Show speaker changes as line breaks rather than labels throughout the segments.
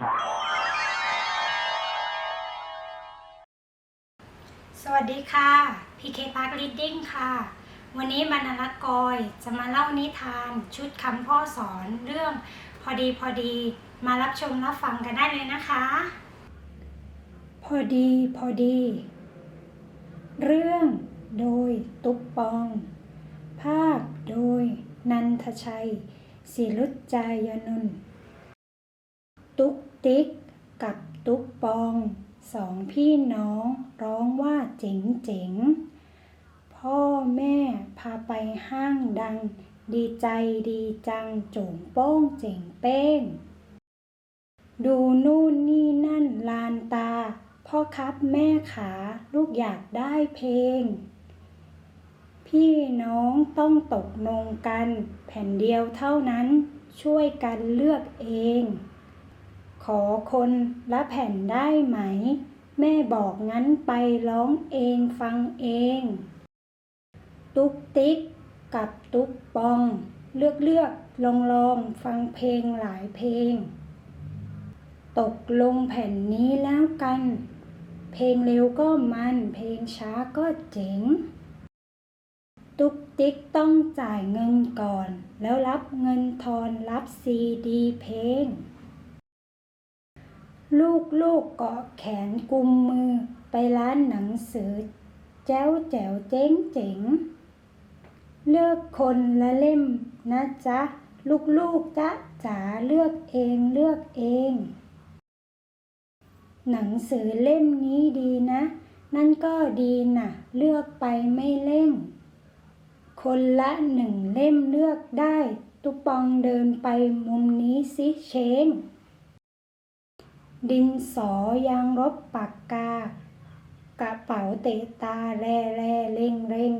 สวัสดีค่ะ PK Park Reading ค่ะ วันนี้บรรลักษ์กอยจะมาเล่านิทานชุดคำพ่อสอนเรื่องพอดีพอดีมารับชมรับฟังกันได้เลยนะคะ พอดีพอดี เรื่องโดยตุ๊กปอง ภาพโดยนันทชัยศิรุจจายนนท์ตุ๊ก ติ๊กกับตุ๊กปองสองพี่น้องร้องว่าเจ๋งเจ๋งพ่อแม่พาไปห้างดัง ดีใจดีจังโจงโป้งเจ๋งเป้ง ดูนู่นนี่นั่นลานตา พ่อครับแม่ขาลูกอยากได้เพลง พี่น้องต้องตกลงกัน แผ่นเดียวเท่านั้นช่วยกันเลือกเอง อคนละแผ่นได้ไหม แม่บอกงั้นไปร้องเองฟังเอง ตุ๊กติ๊กกับตุ๊กปอง เลือกเลือกลองลองฟังเพลงหลายเพลง ตกลงแผ่นนี้แล้วกัน เพลงเร็วก็มัน เพลงช้าก็เจ๋ง ตุ๊กติ๊กต้องจ่ายเงินก่อน แล้วรับเงินทอนรับซีดีเพลง ลูกลูกเกาะแขนกุมมือไปร้านหนังสือ แจ้วแจ๋วเจ๊งเจ๋ง เลือกคนละเล่มนะจ๊ะ ลูกลูกจ๊ะจ๋าเลือกเองเลือกเอง หนังสือเล่มนี้ดีนะ นั่นก็ดีนะะเลือกไปไม่เล่ง คนละหนึ่งเล่มเลือกได้ ตุปองเดินไปมุมนี้สิเชง ดินสอยางรบปากกา กระเป๋าเตะตาแลแลเร่งเร่ง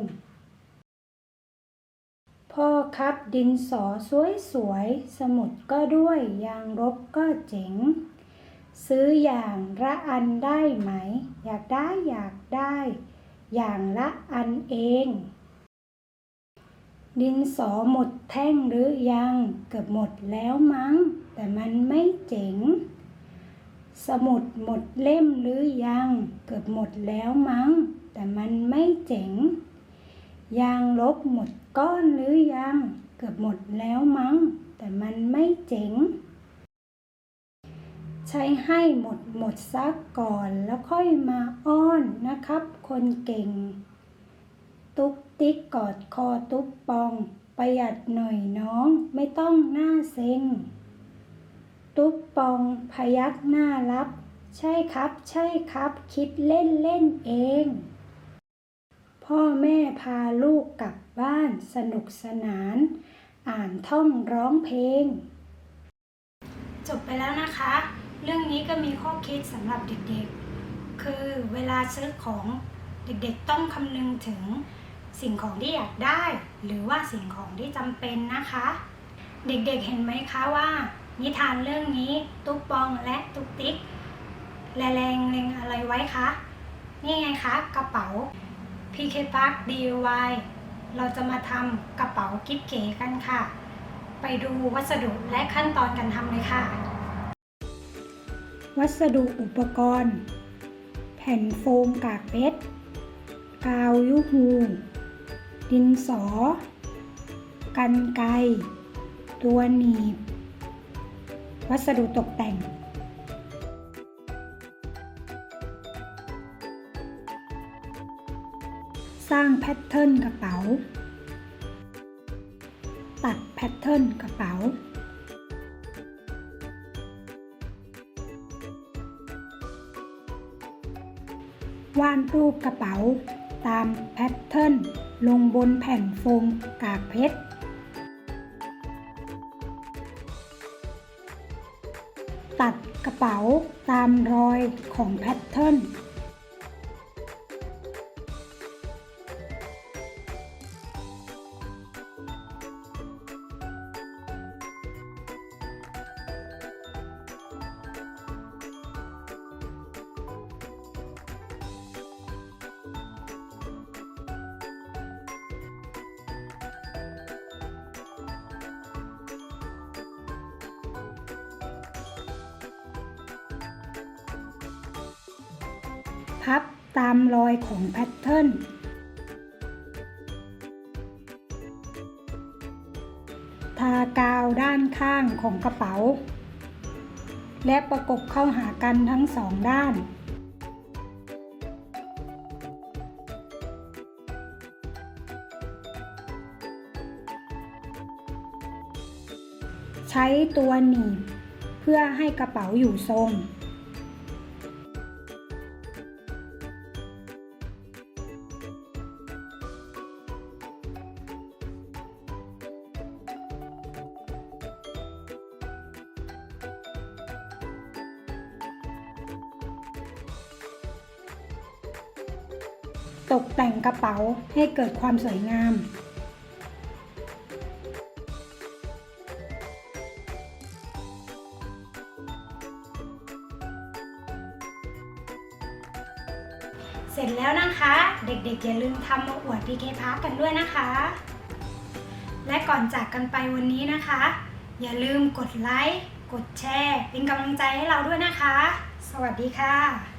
พ่อครับดินสอสวยสวยสมุดก็ด้วยยางรบก็เจ๋ง ซื้ออย่างละอันได้ไหม อยากได้อยากได้ อย่างละอันเอง ดินสอหมดแท่งหรือยัง เกือบหมดแล้วมั้ง แต่มันไม่เจ๋ง สมุดหมดเล่มหรือยัง เกือบหมดแล้วมั้ง แต่มันไม่เจ๋ง ยางลบหมดก้อนหรือยัง เกือบหมดแล้วมั้ง แต่มันไม่เจ๋ง ใช้ให้หมดหมดซักก่อนแล้วค่อยมาอ้อนนะครับ คนเก่ง ตุ๊กติ๊กกอดคอตุ๊กปอง ประหยัดหน่อยน้องไม่ต้องหน้าเซ็ง ตุ๊กปองพยักหน้ารับ ใช่ครับ ใช่ครับ คิดเล่นเล่นเอง พ่อแม่พาลูกกลับบ้านสนุกสนาน อ่านท่องร้องเพลง จบไปแล้วนะคะ เรื่องนี้ก็มีข้อคิดสำหรับเด็กๆ คือเวลาซื้อของเด็กๆต้องคำนึงถึงสิ่งของที่อยากได้ หรือว่าสิ่งของที่จำเป็นนะคะ เด็กๆเห็นไหมคะว่า นิทานเรื่องนี้ตุ๊กปองและตุ๊กติ๊กแรงเล็งอะไรไว้คะ นี่ไงคะ กระเป๋า PK Park DIY เราจะมาทำกระเป๋ากิ๊บเก๋กันค่ะ ไปดูวัสดุและขั้นตอนการทำเลยค่ะ วัสดุอุปกรณ์ แผ่นโฟมกากเพชรกาวยูฮูดินสอ กันไกรตัวหนีบ วัสดุตกแต่ง สร้างแพทเทิร์นกระเป๋า ตัดแพทเทิร์นกระเป๋า วาดรูปกระเป๋าตามแพทเทิร์นลงบนแผ่นโฟมกากเพชร กระเป๋าตามรอยของแพทเทิร์น พับตามรอยของแพทเทิร์นทากาวด้านข้างของกระเป๋า และประกบเข้าหากันทั้งสองด้าน ใช้ตัวหนีบเพื่อให้กระเป๋าอยู่ทรง ตกแต่งกระเป๋าให้เกิดความสวยงาม เสร็จแล้วนะคะ เด็กๆอย่าลืมทำมาอวดพีเคพาร์กันด้วยนะคะ และก่อนจากกันไปวันนี้นะคะ อย่าลืมกดไลค์ กดแชร์ เป็นกำลังใจให้เราด้วยนะคะ สวัสดีค่ะ